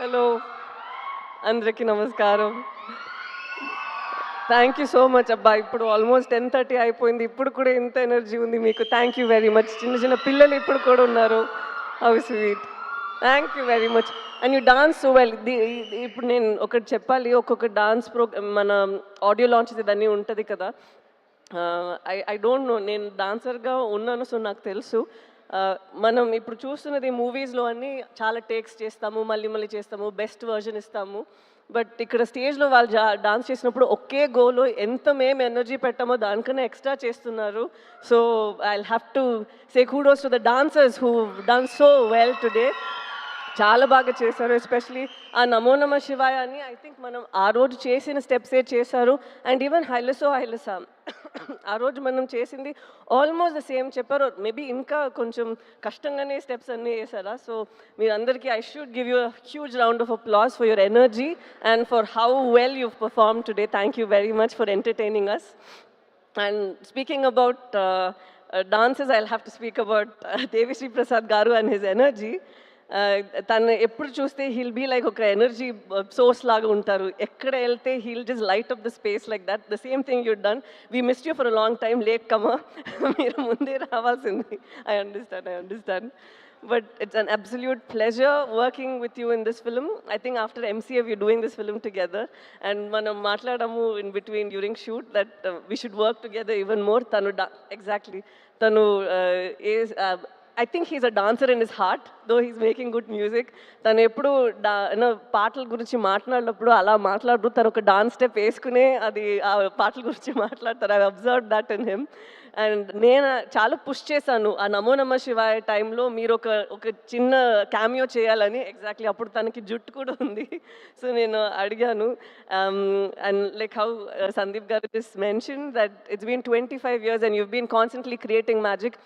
Hello అందరికీ నమస్కారం. Thank you so much అబ్బా. ఇప్పుడు ఆల్మోస్ట్ టెన్ థర్టీ అయిపోయింది. ఇప్పుడు కూడా ఇంత ఎనర్జీ ఉంది మీకు. థ్యాంక్ యూ వెరీ మచ్ చిన్న చిన్న పిల్లలు ఇప్పుడు కూడా ఉన్నారు. అవి sweet thank you very much and you dance so well ఇప్పుడు నేను ఒకటి చెప్పాలి. ఒక్కొక్క డాన్స్ ప్రోగ్రామ్ మన ఆడియో లాంచ్ ఇదన్నీ ఉంటుంది కదా. ఐ ఐ డోంట్ నో నేను డాన్సర్గా ఉన్నాను సో నాకు తెలుసు. మనం ఇప్పుడు చూస్తున్నది మూవీస్లో అన్ని చాలా టేక్స్ చేస్తాము మళ్ళీ మళ్ళీ చేస్తాము బెస్ట్ వర్జన్ ఇస్తాము. బట్ ఇక్కడ స్టేజ్లో వాళ్ళు డాన్స్ చేసినప్పుడు ఒకే గోలో ఎంత మేము ఎనర్జీ పెట్టామో దానికన్నా ఎక్స్ట్రా చేస్తున్నారు. So I have to say kudos to the dancers who done so well today చాలా బాగా చేశారు ఎస్పెషలీ ఆ నమో నమ శివాయ అని ఐ థింక్ మనం ఆ రోజు చేసిన స్టెప్సే చేశారు. అండ్ ఈవెన్ హైలసో హైలసా ఆ రోజు మనం చేసింది ఆల్మోస్ట్ ద సేమ్ చెప్పారు. మేబీ ఇంకా కొంచెం కష్టంగానే స్టెప్స్ అన్నీ వేసారా సో మీరందరికీ I should give you huge round of applause for your energy and for how well you perform today thank you very much for entertaining us and speaking about dances I have to speak about speak about garu and his energy తను ఎప్పుడు చూస్తే he'll be like ఒక energy source లాగా ఉంటారు ఎక్కడ వెళ్తే he'll just light up the space like that the same thing you done we miss you for a long time lake కమా మీరు ముందే రావాల్సింది I understand I understand But it's an absolute pleasure working with you in this film. I think after MCA, we're doing this film together. And మనం మాట్లాడము in between during shoot that uh, we should work together even more. తను exactly. tanu uh, is, uh, I think he's a dancer in his heart though he's making good music తను ఎప్పుడు డా పాటల గురించి మాట్లాడినప్పుడు అలా మాట్లాడరు తను ఒక డాన్స్ స్టెప్ వేసుకునే అది ఆ పాటల గురించి మాట్లాడతారు. I observe that in him and నేను చాలా పుష్ చేశాను. ఆ నమో నమ శివాయ టైంలో మీరు ఒక ఒక చిన్న క్యామియో చేయాలని ఎగ్జాక్ట్లీ అప్పుడు తనకి జుట్టు కూడా ఉంది. సో నేను అడిగాను. And like how Sandeep garu this mention that it's been twenty five years and you been constantly creating magic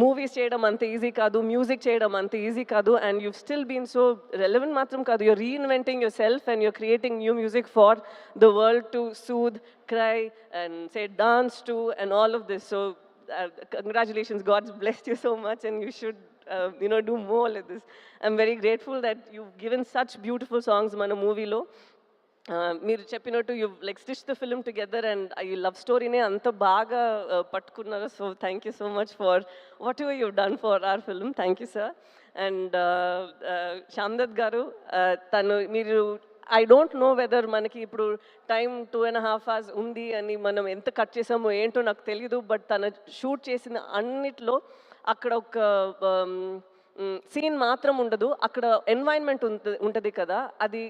movies చేయడం అంత ఈజీ కాదు మ్యూజిక్ చేయడం అంత ఈజీ కాదు and you still been so relevant మాత్రం కాదు you're reinventing yourself and you're creating new music for the world to soothe cry and say dance to and all of this so congratulations god's blessed you so much and you should uh, you know do more like this i'm very grateful that you've given such beautiful songs మన మూవీలో మీరు చెప్పినట్టు you like stitch the film together and ఈ love స్టోరీనే అంత బాగా uh, పట్టుకున్నారు. So thank you so much for whatever you done for our film thank you sir and Shyamdatt garu uh, తను మీరు ఐ డోంట్ నో వెదర్ మనకి ఇప్పుడు time two and half hours ఉంది అని మనం ఎంత కట్ చేసామో ఏంటో నాకు తెలియదు బట్ తను షూట్ చేసిన అన్నిట్లో అక్కడ ఒక um, సీన్ మాత్రం ఉండదు. అక్కడ ఎన్వైర్న్మెంట్ ఉంటుంది కదా అది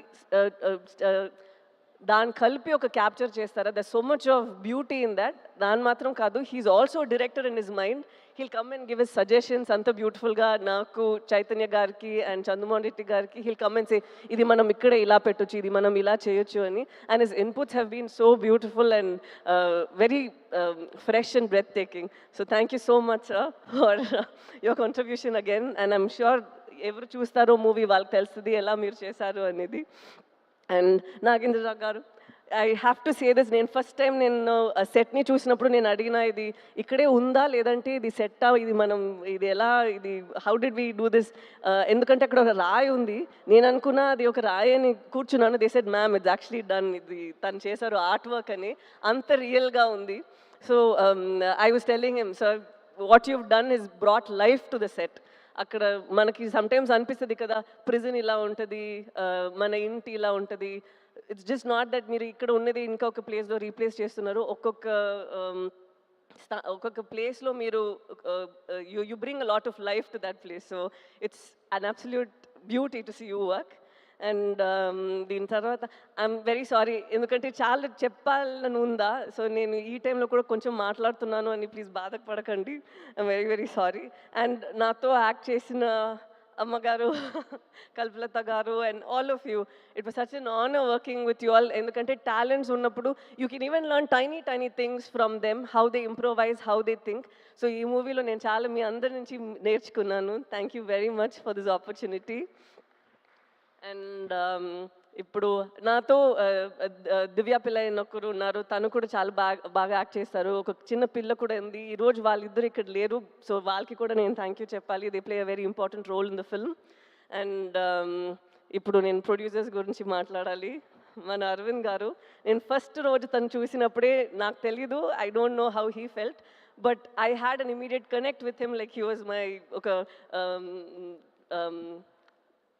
దాన్ని కలిపి ఒక క్యాప్చర్ చేస్తారా? The so much of beauty in that దాని మాత్రం కాదు. He's also director in his mind he'll come and give his suggestions అంత బ్యూటిఫుల్గా నాకు చైతన్య గారికి అండ్ చంద్రమోహన్ రెడ్డి గారికి హీల్ కమ్ అండ్ సే ఇది మనం ఇక్కడే ఇలా పెట్టొచ్చు ఇది మనం ఇలా చేయొచ్చు అని. And his inputs have been so beautiful and very fresh and breathtaking so thank you so much for your contribution again and I'm sure ఎవరు చూస్తారో మూవీ వాళ్ళకి తెలుస్తుంది ఎలా మీరు చేశారు అనేది. And Nagendra Rao garu I have to say this నేను first time నేను సెట్ని చూసినప్పుడు నేను అడిగిన ఇది ఇక్కడే ఉందా లేదంటే ఇది సెట్టా ఇది మనం ఇది ఎలా ఇది how did we do this ఎందుకంటే అక్కడ ఒక రాయి ఉంది. నేను అనుకున్న అది ఒక రాయి అని కూర్చున్నాను. They said ma'am it's actually done ఇది తను చేశారు ఆర్ట్ వర్క్ అని. అంత రియల్గా ఉంది. So I was telling him sir what you've done is brought life to the set అక్కడ మనకి సమ్టైమ్స్ అనిపిస్తుంది కదా ప్రిజన్ ఇలా ఉంటుంది మన ఇంటి ఇలా ఉంటుంది ఇట్స్ జస్ట్ నాట్ దట్ మీరు ఇక్కడ ఉన్నది ఇంకొక ప్లేస్లో రీప్లేస్ చేస్తున్నారు. ఒక్కొక్క um, స్థా- ఒక్కొక్క ప్లేస్లో మీరు you you bring a lot of life to that place so it's an absolute beauty to see you work and దీని తర్వాత ఐఎమ్ వెరీ సారీ ఎందుకంటే చాలా చెప్పాలని ఉందా? సో నేను ఈ టైంలో కూడా కొంచెం మాట్లాడుతున్నాను అని ప్లీజ్ బాధపడకండి. I'm very very sorry and నాతో యాక్ట్ చేసిన అమ్మగారు Kalpalatha garu and all of you it was such an honour working with you all ఎందుకంటే టాలెంట్స్ ఉన్నప్పుడు you can even learn tiny tiny things from them how they improvise how they think so ఈ మూవీలో నేను చాలా మీ అందరి నుంచి నేర్చుకున్నాను. Thank you very much for this opportunity and ఇప్పుడు నాతో దివ్య పిల్ల ఒకరు ఉన్నారు. తను కూడా చాలా బాగా బాగా యాక్ట్ చేస్తారు. ఒక చిన్న పిల్ల కూడా ఉంది. ఈ రోజు వాళ్ళిద్దరు ఇక్కడ లేరు. సో వాళ్ళకి కూడా నేను థ్యాంక్ యూ చెప్పాలి. They play a very important role in the film and ఇప్పుడు నేను ప్రొడ్యూసర్స్ గురించి మాట్లాడాలి. మన అరవింద్ గారు నేను ఫస్ట్ రోజు తను చూసినప్పుడే నాకు తెలీదు. I don't know how he felt but I had an immediate connect with him like he was my ఒక um, um,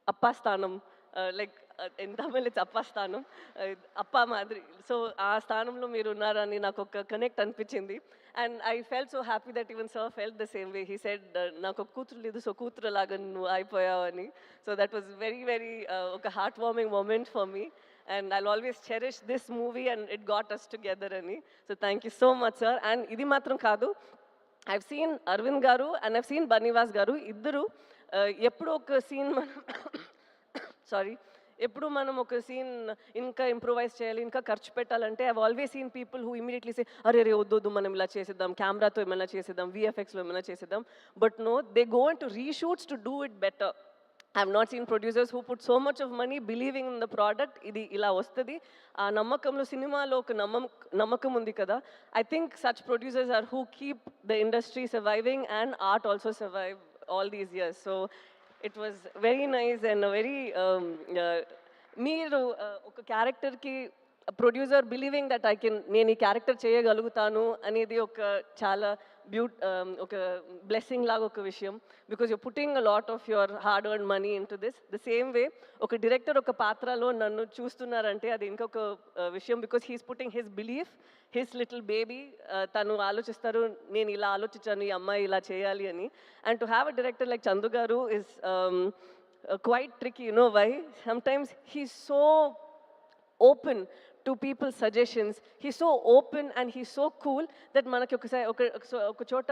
అప్పా స్థానం. Uh, లైక్ ఎంత తమిళ్ ఇట్స్ స్థానం? Uh, మాదిరి. సో ఆ స్థానంలో మీరు ఉన్నారని నాకు ఒక కనెక్ట్ అనిపించింది. And I fell so happy that even sir fell the same way he said నాకు ఒక కూతురు లేదు సో కూతురు లాగా నువ్వు అయిపోయావని so that was very very ఒక heartwarming moment for me and I always cherish this movie and it got us together అని. So thank you so much sir and ఇది మాత్రం కాదు. ఐవ్ సీన్ అరవింద్ గారు అండ్ ఐవ్ సీన్ బన్నీవాస్ గారు ఇద్దరు uh, ఎప్పుడు ఒక సీన్ మనం సారీ ఎప్పుడు మనం ఒక సీన్ ఇంకా ఇంప్రూవైజ్ చేయాలి ఇంకా ఖర్చు పెట్టాలంటే I always seen people who immediately say అరే రే వద్దు వద్దు మనం ఇలా చేసేద్దాం కెమెరాతో ఏమైనా చేసేద్దాం విఎఫ్ఎక్స్లో ఏమైనా చేసేద్దాం. But no they go to reshoots to do it better I have not seen producers who put so much of money believing in the product ఇది ఇలా వస్తుంది. ఆ నమ్మకంలో సినిమాలో ఒక నమ్మకం నమ్మకం ఉంది కదా. I think such producers are who keep the industry surviving and art also survive all these years so it was very nice and very మీరు uh, ఒక క్యారెక్టర్కి producer believing that I can నేను ఈ క్యారెక్టర్ చేయగలుగుతాను అనేది ఒక చాలా బ్యూట్ um, ఒక బ్లెస్సింగ్ లాగా ఒక విషయం. Because you putting lot of your hard earn money in to this the same way ఒక డైరెక్టర్ ఒక పాత్రలో నన్ను చూస్తున్నారంటే అది ఇంకొక uh, విషయం. Because he's putting his belief his little baby తను ఆలోచిస్తారు నేను ఇలా ఆలోచించాను ఈ అమ్మాయి ఇలా చేయాలి అని. And to have a director like Chandu garu is quite trick you know why sometimes he so open to people suggestions he so open and he so cool that మనకి ఒకసారి ఒక ఒక- చోట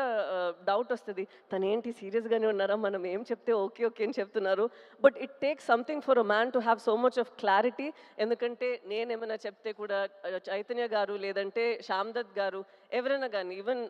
డౌట్ వస్తుంది. తను ఏంటి సీరియస్గానే ఉన్నారా? మనం ఏం చెప్తే ఓకే ఓకే అని చెప్తున్నారు. But it takes something for a man to have so much of clarity ఎందుకంటే నేనేమైనా చెప్తే కూడా చైతన్య గారు లేదంటే శ్యామ్దత్ గారు ఎవరైనా కానీ ఈవెన్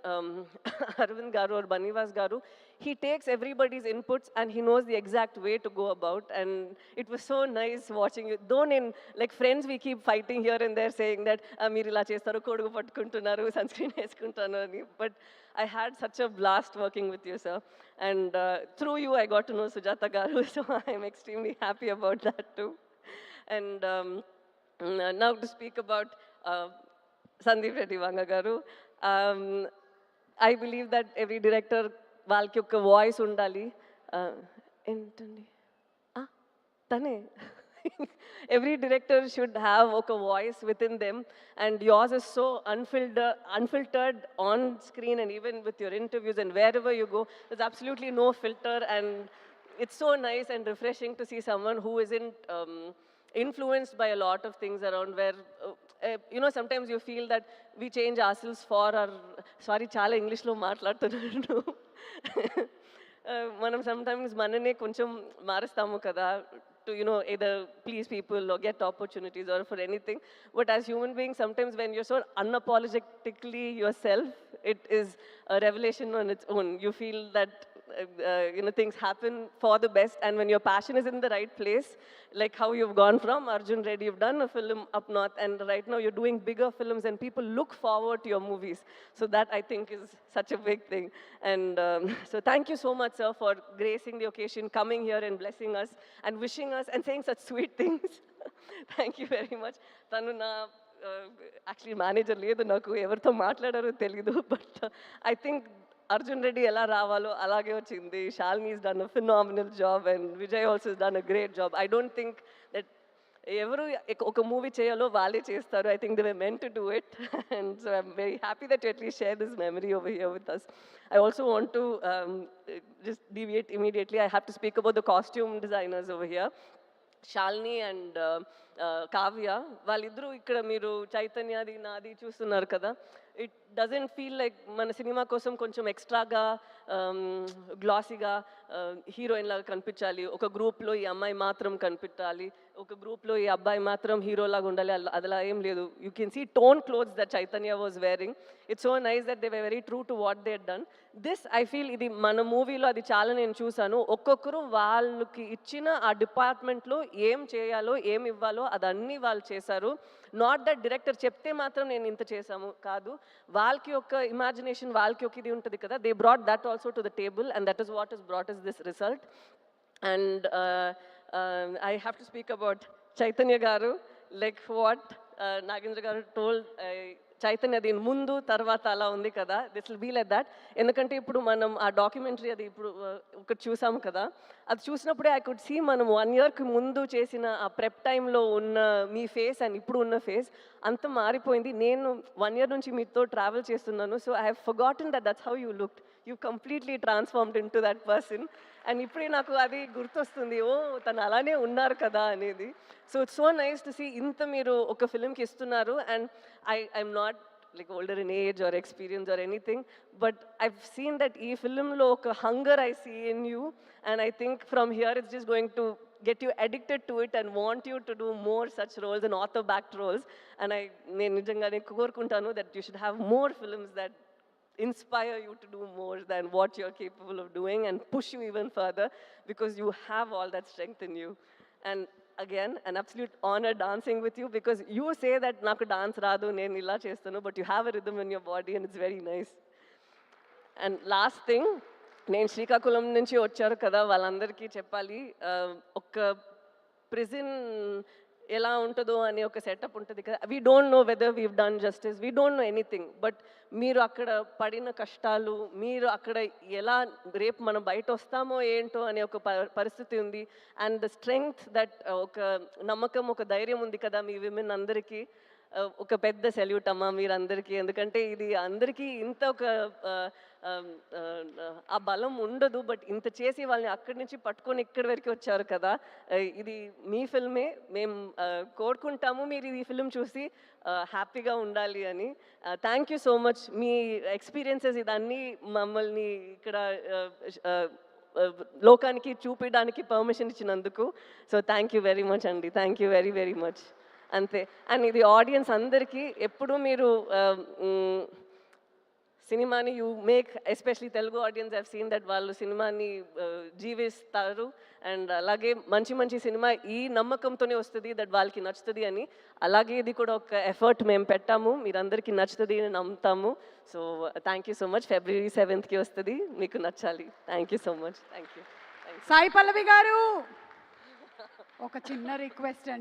అరవింద్ గారు ఆర్ బనీవాస్ గారు he takes everybody's inputs and he knows the exact way to go about and it was so nice watching you though in like friends we keep fighting here and there saying that "Ah, మీరు ఇలా చేస్తారు కొడుకు పట్టుకుంటున్నారు sunscreen వేసుకుంటాను అని but I had such a blast working with you sir and through you I got to know Sujatha garu so I'm extremely happy about that too and now to speak about Sandeep Reddy Vanga garu I believe that every director వాళ్ళకి ఒక voice ఉండాలి Uh, ఏంటండి Ah, తనే every director should have ఒక voice within them and yours is so unfiltered unfiltered on screen and even with your interviews and wherever you go there's absolutely no filter and it's so nice and refreshing to see someone who isn't um, influenced by a lot of things around where uh, uh, you know sometimes you feel that we change ourselves for our sorry చాలా ఇంగ్లీష్లో మాట్లాడుతున్నాను Uh, మనం sometimes మననే కొంచెం మారుస్తాము కదా to you know either please people get opportunities or for anything but as human being sometimes when you're so unapologetically yourself it is revolution on its own you feel that uh, you know things happen for the best and when your passion is in the right place like how you've gone from arjun reddy you've done a film up north and right now you're doing bigger films and people look forward to your movies so that i think is such a big thing and um, so thank you so much sir for gracing the occasion coming here and blessing us and wishing us and saying such sweet things thank you very much తను నా actually manager లేదు నాకు ఎవరితో మాట్లాడారో తెలీదు but I think Arjun Reddy ఎలా రావాలో అలాగే వచ్చింది. Shalini is done a phenomenal job and Vijay also is done a great job I don't think that ఎవరు ఒక మూవీ చేయాలో వాళ్ళే చేస్తారు. I think they meant to do it and so I'm very happy that at least share this memory over here with us I also want to just deviate immediately I have to speak about the costume designers over here Shalini and Kavya వాళ్ళిద్దరూ ఇక్కడ మీరు చైతన్యది నాది చూస్తున్నారు కదా. It doesn't feel like మన సినిమా కోసం కొంచెం ఎక్స్ట్రాగా గ్లాసీగా హీరోయిన్ లాగా కనిపించాలి. ఒక గ్రూప్లో ఈ అమ్మాయి మాత్రం కనిపించాలి. ఒక గ్రూప్లో ఈ అబ్బాయి మాత్రం హీరో లాగా ఉండాలి. అలా ఏం లేదు. You can see tone clothes that Chaitanya was wearing it's so nice that they very true to what they done this I feel ఇది మన మూవీలో అది చాలా నేను చూశాను. ఒక్కొక్కరు వాళ్ళకి ఇచ్చిన ఆ డిపార్ట్మెంట్లో ఏం చేయాలో ఏం ఇవ్వాలో అదన్నీ వాళ్ళు చేశారు. నాట్ దట్ డైరెక్టర్ చెప్తే మాత్రం నేను ఇంత చేశాము కాదు. వాళ్ళకి ఒక ఇమాజినేషన్ వాళ్ళకి ఒక ఇది ఉంటుంది కదా. They brought that also to the table and that is what is brought is this result and I have to speak about Chaitanya garu like what Nagendra గారు టోల్డ్ చైతన్య దీని ముందు తర్వాత అలా ఉంది కదా. This will be like that ఎందుకంటే ఇప్పుడు మనం ఆ డాక్యుమెంటరీ అది ఇప్పుడు ఒకటి చూసాం కదా. అది చూసినప్పుడే ఐ కుడ్ సీ మనం వన్ ఇయర్కి ముందు చేసిన ఆ ప్రెప్ టైంలో ఉన్న మీ ఫేస్ అండ్ ఇప్పుడు ఉన్న ఫేస్ అంత మారిపోయింది. నేను వన్ ఇయర్ నుంచి మీతో ట్రావెల్ చేస్తున్నాను. So I have forgotten that that's how you looked you completely transformed in to that person and ఇప్పుడే నాకు అది గుర్తొస్తుంది ఓ తను అలానే ఉన్నారు కదా అనేది. So it's so nice to see ఇంత మీరు ఒక ఫిలింకి ఇస్తున్నారు. And I I'm not like older in age or experience or anything but I seen that ఈ ఫిలింలో ఒక hunger I see in you and I think from here it's just going to get you addicted to it and want you to do more such roles and author back roles and I నేను నిజంగానే కోరుకుంటాను that you should have more films దట్ inspire you to do more than what you're capable of doing and push you even further because you have all that strength in you and again an absolute honor dancing with you because you say that naku dance radu నేను illa chestanu but you have a rhythm in your body and it's very nice And last thing, నేను శ్రీకాకుళం నుంచి వచ్చారు కదా వాళ్ళందరికీ చెప్పాలి ఆ, ఒక prison ఎలా ఉంటుందో అనే ఒక సెటప్ ఉంటుంది కదా. We don't know whether we done justice we don't know anything but మీరు అక్కడ పడిన కష్టాలు మీరు అక్కడ ఎలా రేపు మనం బయట వస్తామో ఏంటో అనే ఒక ప- పరిస్థితి ఉంది. అండ్ ద స్ట్రెంగ్త్ దట్ ఒక నమ్మకం ఒక ధైర్యం ఉంది కదా మీ విమెన్ అందరికీ. Uh, ఒక పెద్ద సెల్యూట్ అమ్మా మీరందరికీ. ఎందుకంటే ఇది అందరికీ ఇంత ఒక uh, ఆ, బలం ఉండదు బట్ ఇంత చేసి వాళ్ళని అక్కడి నుంచి పట్టుకొని ఇక్కడి వరకు వచ్చారు కదా. ఇది మీ ఫిల్మే మేము కోరుకుంటాము మీరు ఈ ఫిల్మ్ చూసి హ్యాపీగా ఉండాలి అని. థ్యాంక్ యూ సో మచ్ మీ ఎక్స్పీరియన్సెస్ ఇదన్నీ మమ్మల్ని ఇక్కడ లోకానికి చూపించడానికి పర్మిషన్ ఇచ్చినందుకు. So thank you very much అండి. Thank you very very much అంతే. అండ్ ఇది ఆడియన్స్ అందరికీ ఎప్పుడు మీరు సినిమాని you make especially Telugu audience have seen that వాళ్ళు సినిమాని జీవిస్తారు. అండ్ అలాగే మంచి మంచి సినిమా ఈ నమ్మకంతోనే వస్తుంది దట్ వాళ్ళకి నచ్చుతుంది అని. అలాగే ఇది కూడా ఒక ఎఫర్ట్ మేము పెట్టాము. మీరందరికీ నచ్చుతుంది అని నమ్ముతాము. So thank you so much ఫిబ్రవరి సెవెంత్కి వస్తుంది. మీకు నచ్చాలి. Thank you so much thank you Sai Pallavi గారు ఒక చిన్న రిక్వెస్ట్ అండి.